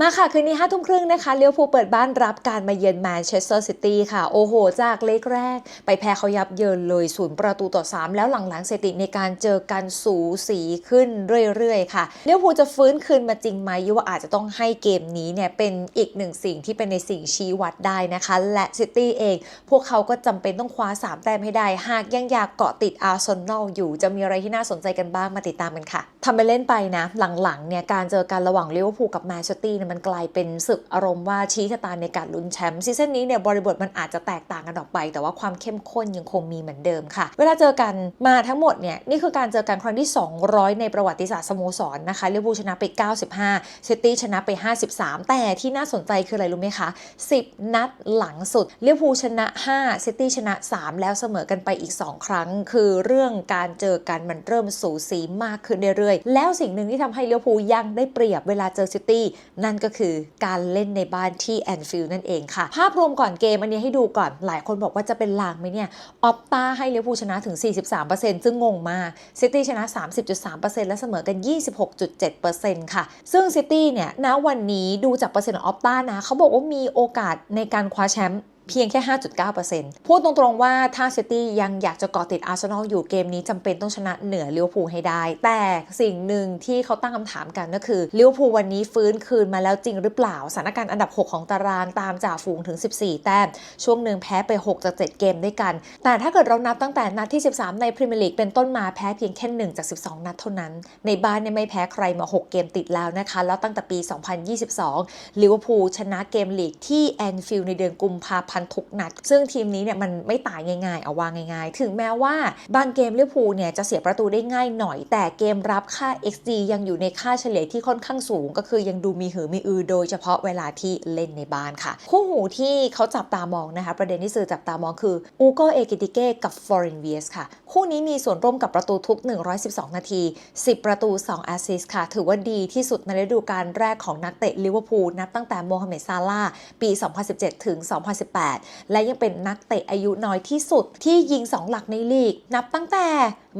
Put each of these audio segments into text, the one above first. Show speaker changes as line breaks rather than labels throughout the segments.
มาค่ะ คืนนี้ห้าทุ่มครึ่งนะคะเลี้ยวภูเปิดบ้านรับการมาเยือนแมนเชสเตอร์ซิตี้ค่ะ โอ้โห จากเล็กแรก ไปแพ้เขายับเยินเลยศูนย์ประตูต่อ 3 แล้วหลังๆสถิติในการเจอกันสูสีขึ้นเรื่อยๆ ค่ะเลี้ยวภูจะฟื้นคืนมาจริงไหมยุว่าอาจจะต้องให้เกมนี้เนี่ยเป็นอีกหนึ่งสิ่งที่เป็นในสิ่งชี้วัดได้นะคะ และซิตี้เอง พวกเขาก็จำเป็นต้องคว้า 3 แต้มให้ได้ หากยังอยากเกาะติดอาร์เซนอลอยู่จะมีอะไรที่น่าสนใจกันบ้างมาติดตามกันค่ะทำไปเล่นไปนะหลังๆเนี่ยการเจอกันระหว่างเลิเวอร์พูกับแมนเชสเตอร์เนี่ยมันกลายเป็นศึกอารมณ์ว่าชี้ชะตาในการลุ้นแชมป์ซีซั่นนี้เนี่ยบริบทมันอาจจะแตกต่างกันออกไป แต่ว่าความเข้มข้นยังคงมีเหมือนเดิมค่ะ เวลาเจอกันมาทั้งหมดเนี่ยนี่คือการเจอกันครั้งที่ 200 ในประวัติศาสตร์สโมสรนะคะลิเวอร์พูลชนะไป 95 ซิตี้ชนะไป 53 แต่ที่น่าสนใจคืออะไรรู้ไหมคะ 10 นัดหลังสุดลิเวอร์พูลชนะ 5 ซิตี้ชนะ 3 แล้วเสมอกันไปอีก 2 ครั้ง คือเรื่องการเจอกันมันเริ่มสูสีมากขึ้นเรื่อยๆ แล้วสิ่งหนึ่งที่ทำให้ลิเวอร์พูลยังได้เปรียบเวลาเจอซิตี้นั่นก็คือการเล่นในบ้านที่แอนฟิลด์นั่นเองค่ะ ภาพรวมก่อนเกมอันนี้ให้ดูก่อนหลายคนบอกว่าจะเป็นลางไหมเนี่ย ออปตาให้ลิเวอร์พูลชนะถึง 43%ซึ่งงงมากซิตี้ชนะ 30.3%และเสมอกัน 26.7%ค่ะ ซึ่งซิตี้เนี่ยณวันนี้ดูจากเปอร์เซ็นต์ของออปตานะเขาบอกว่ามีโอกาสในการคว้าแชมป์ เพียงแค่ 5.9%พูดตรงๆว่าถ้าซิตี้ยังอยากจะเกาะติดอาร์เซนอลอยู่เกมนี้จำเป็นต้องชนะเหนือลิเวอร์พูลให้ได้ แต่สิ่งหนึ่งที่เขาตั้งคำถามกันก็คือลิเวอร์พูลวันนี้ฟื้นคืนมาแล้วจริงหรือเปล่าสถานการณ์อันดับ 6 ของตารางตามจ่าฝูงถึง 14 แต้ม ช่วงหนึ่งแพ้ไป 6 จาก 7 เกมด้วยกัน แต่ถ้าเกิดเรานับตั้งแต่นัดที่ 13 ในพรีเมียร์ลีกเป็นต้นมาแพ้เพียงแค่1จาก 12 นัดเท่านั้น ในบ้านเนี่ยไม่แพ้ใครมา 6 เกมติดแล้วนะคะ แล้วตั้งแต่ปี 2022ลิเวอร์พูลชนะเกมลีกที่แอนฟิลด์ในเดือนกุมภาพันธ์ทุกนัด ซึ่งทีมนี้เนี่ยมันไม่ตายง่ายๆ เอาวางง่ายๆ ถึงแม้ว่าบางเกมลิเวภูเนี่ยจะเสียประตูได้ง่ายหน่อย แต่เกมรับค่า XG ยังอยู่ในค่าเฉลี่ยที่ค่อนข้างสูง ก็คือยังดูมีหือมีอือโดยเฉพาะเวลาที่เล่นในบ้านค่ะ คู่หูที่เขาจับตามองนะคะประเด็นที่สื่อจับตามองคืออูโกเอกิติเก้กับฟอรินเวียสค่ะ คู่นี้มีส่วนร่วมกับประตูทุก 112 นาที 10 ประตู 2 แอสซิสค่ะ ถือว่าดีที่สุดในฤดูกาลแรกของนักเตะลิเวอร์พูลนับตั้งแต่โมฮัมเหม็ดซาลาปี 2017 ถึง 2018และยังเป็นนักเตะอายุน้อยที่สุดที่ยิง 2 หลักในลีก นับตั้งแต่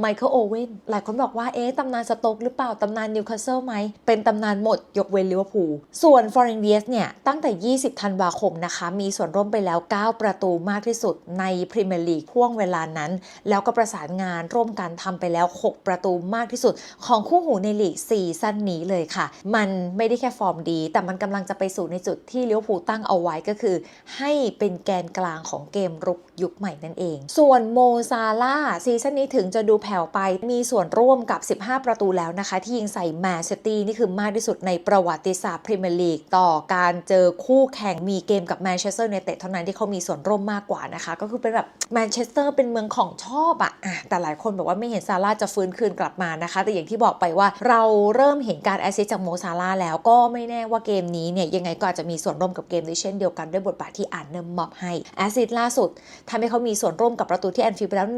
ไมเคิลโอเว่นหลายคนบอกว่าเอ๊ะตำนานสโต๊กหรือเปล่า ตำนานนิวคาสเซิลไหม เป็นตำนานหมดยกเว้นลิเวอร์พูลส่วนฟอร์เรนเวียสเนี่ย ตั้งแต่ 20 ธันวาคมนะคะ มีส่วนร่วมไปแล้ว 9 ประตูมากที่สุดในพรีเมียร์ลีกช่วงเวลานั้น แล้วก็ประสานงานร่วมกันทำไปแล้ว 6 ประตูมากที่สุด ของคู่หูในลีกซีซั่นนี้เลยค่ะ มันไม่ได้แค่ฟอร์มดี แต่มันกำลังจะไปสู่ในจุดที่ลิเวอร์พูลตั้งเอาไว้ก็คือ ให้เป็นแกนกลางของเกมรุกยุคใหม่นั่นเอง ส่วนโมซาลาซีซั่นนี้ถึงจะดูแผ่วไป มีส่วนร่วมกับ 15 ประตูแล้วนะคะ ที่ยิงใส่แมนซิตี้นี่คือมากที่สุดในประวัติศาสตร์พรีเมียร์ลีกต่อการเจอคู่แข่งมีเกมกับแมนเชสเตอร์ในเตะเท่านั้นที่เขามีส่วนร่วมมากกว่านะคะ ก็คือเป็นแบบแมนเชสเตอร์เป็นเมืองของชอบอะอะแต่หลายคนบอกว่าไม่เห็นซาร่าห์จะฟื้นคืนกลับมานะคะ แต่อย่างที่บอกไปว่าเราเริ่มเห็นการแอสซิสจากโมซาร่าแล้วก็ไม่แน่ว่าเกมนี้เนี่ยยังไงก็อาจจะมีส่วนร่วมกับเกมนี้เช่นเดียวกันด้วยบทบาทที่อ่านเนิมมอบให้แอสซิสล่าสุดทำให้เขามีส่วนร่วมกับประตูที่แอนฟิลด์ไปแล้ว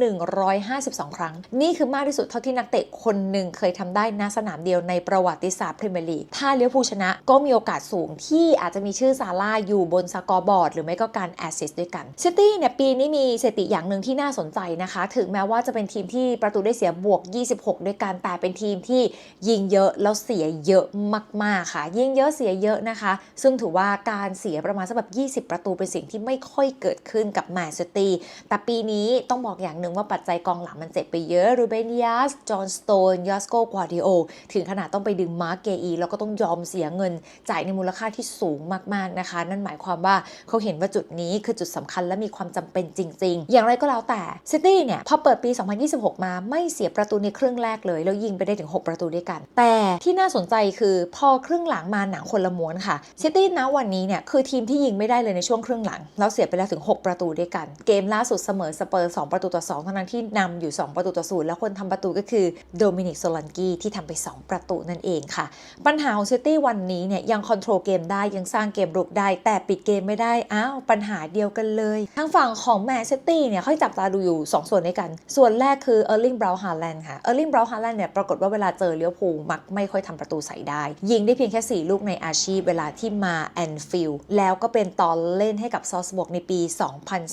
152 ครั้งนี่คือมากที่สุดเท่าที่นักเตะคนหนึ่งเคยทำได้ณสนามเดียวในประวัติศาสตร์พรีเมียร์ลีกถ้าเลี้ยวภูลชนะก็มีโอกาสสูงที่อาจจะมีชื่อซาร่าห์อยู่บนสกอร์บอร์ดหรือไม่ก็การแอสซิสต์ด้วยกันซิตี้เนี่ยปีนี้มีสถิติอย่างหนึ่งที่น่าสนใจนะคะ ถึงแม้ว่าจะเป็นทีมที่ประตูได้เสียบวก 26 ด้วยกันแต่เป็นทีมที่ยิงเยอะแล้วเสียเยอะมากๆค่ะ ยิงเยอะเสียเยอะนะคะ ซึ่งถือว่าการเสียประมาณสักแบบ 20 ประตูเป็นสิ่งที่ไม่ค่อยเกิดขึ้นกับแมนซิตี้แต่ปีนี้ต้องบอกอย่างหนึ่งว่าปัจจัยกองหลังมันเจ็บไปเยอะรูเบนยาส จอห์นสโตนยอสโกกวาดิโอ ถึงขนาดต้องไปดึงมาร์กเกอี แล้วก็ต้องยอมเสียเงิน จ่ายในมูลค่าที่สูงมากๆนะคะ นั่นหมายความว่าเขาเห็นว่าจุดนี้คือจุดสำคัญและมีความจำเป็นจริง ๆ อย่างไรก็แล้วแต่ซิตี้เนี่ย พอเปิดปี 2026 มาไม่เสียประตูในครึ่งแรกเลย แล้วยิงไปได้ถึง 6 ประตูด้วยกัน แต่ที่น่าสนใจคือพอครึ่งหลังมาหนังคนละม้วนค่ะซิตี้ณวันนี้เนี่ยคือทีมที่ยิงไม่ได้เลยในช่วงครึ่งหลังแล้วเสียไปแล้วถึง 6 ประตูด้วยกัน เกมล่าสุดเสมอสเปอร์2ประตูต่อ2เท่านั้นที่นำอยู่ 2 ประตูต่อศูนย์แล้วคนทำประตูก็คือโดมินิกโซลันกี้ที่ทำไป 2 ประตูนั่นเองค่ะ ปัญหาของซิตี้วันนี้เนี่ยยังคอนโทรลเกมได้ยังสร้างเกมรุกได้ แต่ปิดเกมไม่ได้ อ้าว ปัญหาเดียวกันเลย ทางฝั่งของแมนซิตี้เนี่ยเขาให้จับตาดูอยู่ 2 ส่วนด้วยกัน ส่วนแรกคือเออร์ลิงบราวน์ฮาแลนด์ค่ะเออร์ลิงบราวน์ฮาแลนด์เนี่ยปรากฏว่าเวลาเจอเลี้ยวภูลมักไม่ค่อยทำประตูใส่ได้ ยิงได้เพียงแค่ 4 ลูกในอาชีพเวลาที่มาแอนฟิลด์แล้วก็เป็นตอนเล่นให้กับซอสบวกในปี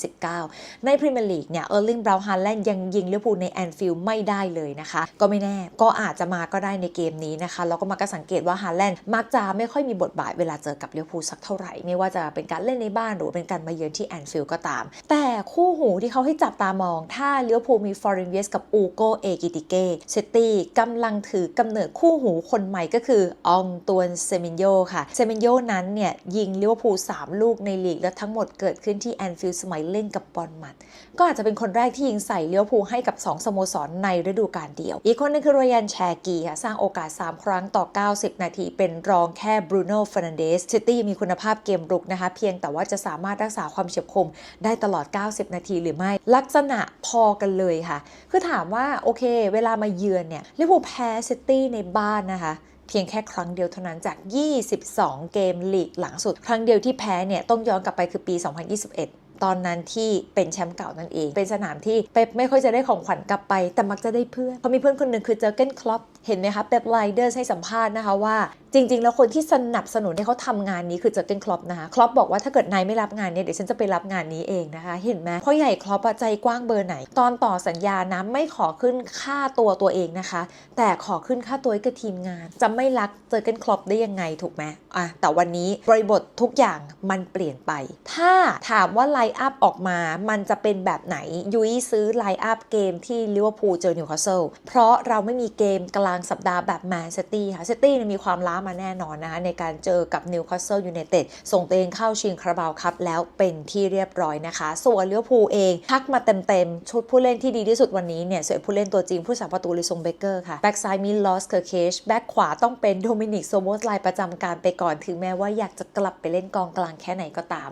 2019 ในพรีเมียร์ลีกเนี่ยเออร์ลิงบราวฮาแลนด์ยังยิงเลี้ยวภูลในแอนฟิลลไม่ได้เลยนะคะ ก็ไม่แน่ก็อาจจะมาก็ได้ในเกมนี้นะคะแล้วก็มาก็สังเกตว่าฮาแลนด์มักจะไม่ค่อยมีบทบาทเวลาเจอกับเลิเวพูสักเท่าไหร่ ไม่ว่าจะเป็นการเล่นในบ้านหรือเป็นการมาเยือนที่แอนฟิลด์ก็ตาม แต่คู่หูที่เขาให้จับตามอง ถ้าเลิเวพูมีฟอร์เรนเวสกับอูโกเอกิติเกซิตี้กำลังถือกำเนิดคู่หูคนใหม่ก็คืออองตวนเซมินโยค่ะเซมินโยนั้นเนี่ยยิงเลิเวพู3ลูกในลีกและทั้งหมดเกิดขึ้นที่แอนฟิลด์สมัยเล่นกับบอลมัดก็อาจจะเป็นคนแรกที่ยิงใส่เลี้ยวภูให้กับ 2 สโมสรในฤดูกาลเดียว อีกคนนึงคือโรยันแชกีค่ะสร้างโอกาส 3 ครั้งต่อ 90 นาที เป็นรองแค่บรูโน่ฟ r นันเดสซิตี้มีคุณภาพเกมรุกนะคะ เพียงแต่ว่าจะสามารถรักษาความเฉียบคมได้ตลอด 90 นาทีหรือไม่ ลักษณะพอกันเลยค่ะ คือถามว่าโอเค เวลามาเยือนเนี่ยลิเวอร์พูลแพ้ซิตี้ในบ้านนะคะเพียงแค่ครั้งเดียวเท่านั้นจาก 22 เกมลีกหลังสุด ครั้งเดียวที่แพ้เนี่ยต้องย้อนกลับไปคือปี 2021 ตอนนั้นที่เป็นแชมป์เก่านั่นเอง เป็นสนามที่เป๊ปไม่ค่อยจะได้ของขวัญกลับไป แต่มักจะได้เพื่อนเขามีเพื่อนคนหนึ่งคือเจอเกนคลอปเห็นไหมคะเป๊ปไลเดอร์ให้สัมภาษณ์นะคะว่า จริง ๆ แล้วคนที่สนับสนุนให้เขาทำงานนี้คือเจอเกนคลอปนะคะคลอปบอกว่าถ้าเกิดนายไม่รับงานเนี่ยเดี๋ยวฉันจะไปรับงานนี้เองนะคะเห็นไหมเพราะใหญ่คลอปใจกว้างเบอร์ไหน ตอนต่อสัญญานะไม่ขอขึ้นค่าตัวตัวเองนะคะ แต่ขอขึ้นค่าตัวให้กับทีมงาน จะไม่รักเจอเกนคลอปได้ยังไงถูกไหมอะแต่วันนี้บริบททุกอย่างมันเปลี่ยนไป ถ้าถามว่าไลอัพออกมามันจะเป็นแบบไหนยุ้ยซื้อไลอัพเกมที่ลิเวอร์พูลเจอนิวคาสเซิลเพราะเราไม่มีเกมกลางสัปดาห์แบบแมนซิตี้ค่ะซิตี้มีความล้ามาแน่นอนนะคะในการเจอกับนิวคาสเซิลยูไนเต็ดส่งตัวเองเข้าชิงคาราบาวคัพแล้วเป็นที่เรียบร้อยนะคะ ส่วนเลิเวอร์พูเองพักมาเต็มๆ ชุดผู้เล่นที่ดีที่สุดวันนี้เนี่ยส่วนผู้เล่นตัวจริงผู้สาประตูลิซงเบเกอร์ค่ะ แบ็กซ้ายมีลอสเคอร์เคชแบ็กขวาต้องเป็นโดมินิกโซโมสไลประจำการไปก่อนถึงแม้ว่าอยากจะกลับไปเล่นกองกลางแค่ไหนก็ตาม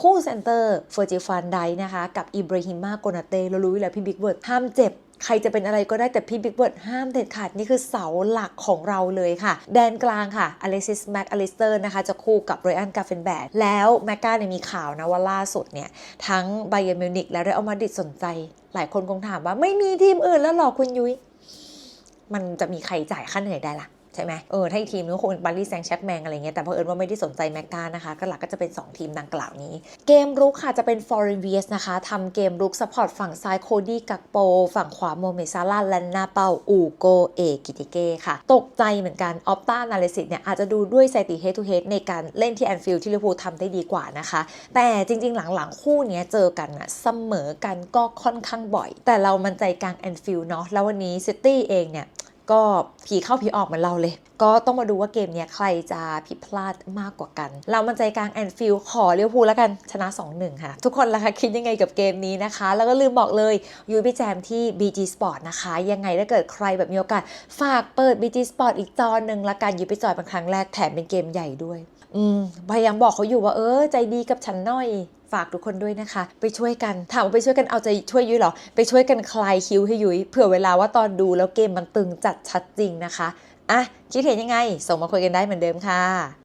คู่เซนเตอร์เฟอร์จิฟันไดนะคะกับอิบราฮิมาโกนาเต้เรารู้อยู่แล้วพี่บิ๊กเวิร์ดห้ามเจ็บ ใครจะเป็นอะไรก็ได้แต่พี่บิ๊กเบิร์ดห้ามเด็ดขาดนี่คือเสาหลักของเราเลยค่ะ แดนกลางค่ะอเล็กซิสแม็กอลิสเตอร์นะคะจะคู่กับไรอันกาเฟนแบดแล้วแมกกาเนี่ยมีข่าวนะว่าล่าสุดเนี่ย ทั้งไบเยร์มิวนิกและเรอัลมาดริดสนใจ หลายคนคงถามว่าไม่มีทีมอื่นแล้วหรอคุณยุ้ยมันจะมีใครจ่ายค่าเหนื่อยได้ล่ะ ใช่ไหมเออถ้าอีกทีมนึงก็คงเป็นปารีสแซงแชร์กแมงอะไรเงี้ยแต่เพอเอิญว่าไม่ได้สนใจแมกกานะคะก็หลักก็จะเป็น 2 ทีมดังกล่าวนี้ เกมรุกค่ะจะเป็นฟอร์เรนเวียสนะคะทำเกมรุกสปอร์ตฝั่งซ้ายโคดี้กักโป ฝั่งขวาโมเมซาลาและนาเปาอูโกเอกิติเก้ค่ะ ตกใจเหมือนกันออปต้านาเลสิตเนี่ยอาจจะดูด้วยสถิติเฮดทูเฮดในการเล่นที่แอนฟิลด์ที่ลิเวอร์พูลทำได้ดีกว่านะคะ แต่จริงๆ หลังๆ คู่เนี้ยเจอกันนะเสมอกันก็ค่อนข้างบ่อย แต่เรามันใจกลางแอนฟิลด์เนาะแล้ววันนี้ซิตี้เองเนี่ย ก็ผีเข้าผีออกเหมือนเราเลย ก็ต้องมาดูว่าเกมเนี้ยใครจะผิดพลาดมากกว่ากัน เรามันใจกลางแอนฟิลขอเลี้ยวภูแล้วกันชนะ 2-1 ค่ะ ทุกคนล่ะคะคิดยังไงกับเกมนี้นะคะ แล้วก็ลืมบอกเลยยูไปแจมที่ BG Sport นะคะ ยังไงถ้าเกิดใครแบบมีโอกาส ฝากเปิด BG Sport อีกจอหนึ่งละกันยูไปจอยเป็นครั้งแรกแถมเป็นเกมใหญ่ด้วย อืมพยายามบอกเขาอยู่ว่าเออใจดีกับฉันหน่อยากทุกคนด้วยนะคะ ไปช่วยกันถามว่าไปช่วยกันเอาใจช่วยยุ้ยเหรอ ไปช่วยกันคลายคิ้วให้ยุ้ยเผื่อเวลาว่าตอนดูแล้วเกมมันตึงจัดชัดจริงนะคะอะคิดเห็นยังไง ส่งมาคุยกันได้เหมือนเดิมค่ะ